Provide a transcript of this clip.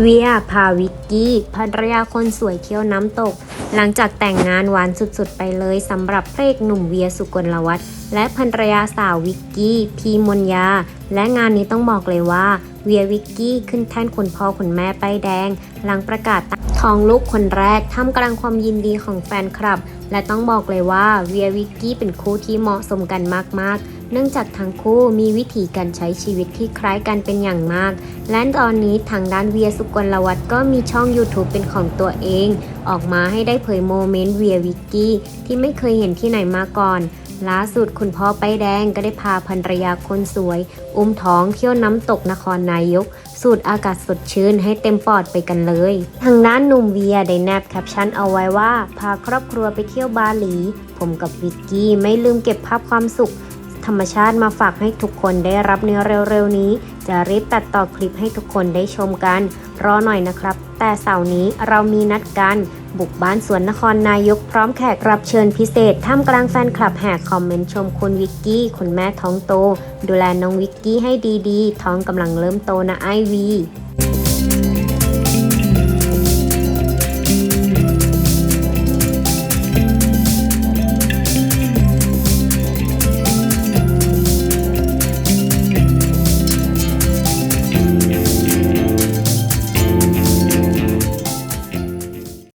เวียพาวิกกี้ภรรยาคนสวยเที่ยวน้ำตก หลังจากแต่งงานหวานสุดๆ ไปเลยสำหรับพระเอกหนุ่มเวียสุกลวัฒน์และภรรยาสาววิกกี้พีมนยา และงานนี้ต้องบอกเลยว่า เวียวิกกี้ขึ้นแท่นคุณพ่อคุณแม่ป้ายแดง หลังประกาศท้องลูกคนแรกท่ามกลางความยินดีของแฟนคลับ และต้องบอกเลยว่าเวียวิกกี้เป็นคู่ที่เหมาะสมกันมากๆเนื่องจากทั้งคู่มีวิถีการใช้ชีวิตที่คล้ายกันเป็นอย่างมาก และตอนนี้ทางด้านเวียสุกลวัฒน์ก็มีช่อง YouTube เป็นของตัวเอง ออกมาให้ได้เผยโมเมนต์เวียวิกกี้ที่ไม่เคยเห็นที่ไหนมาก่อนล่าสุดคุณพ่อป้ายแดงก็ได้พาภรรยาคนสวย อุ้มท้องเที่ยวน้ำตกนครนายก สูดอากาศสดชื่นให้เต็มปอดไปกันเลย ทางด้านหนุ่มเวียได้แนบแคปชั่นเอาไว้ว่า พาครอบครัวไปเที่ยวบาหลี ผมกับวิกกี้ไม่ลืมเก็บภาพความสุข ธรรมชาติมาฝากให้ทุกคนได้รับเนื้อเร็วๆนี้ จะรีบตัดต่อคลิปให้ทุกคนได้ชมกัน รอหน่อยนะครับ แต่เสาร์นี้เรามีนัดกัน บุกบ้านสวนนครนายกพร้อมแขกรับเชิญพิเศษ ท่ามกลางแฟนคลับแห่คอมเมนต์ชมคุณวิกกี้ คุณแม่ท้องโต ดูแลน้องวิกกี้ให้ดีๆ ท้องกำลังเริ่มโตนะไอวี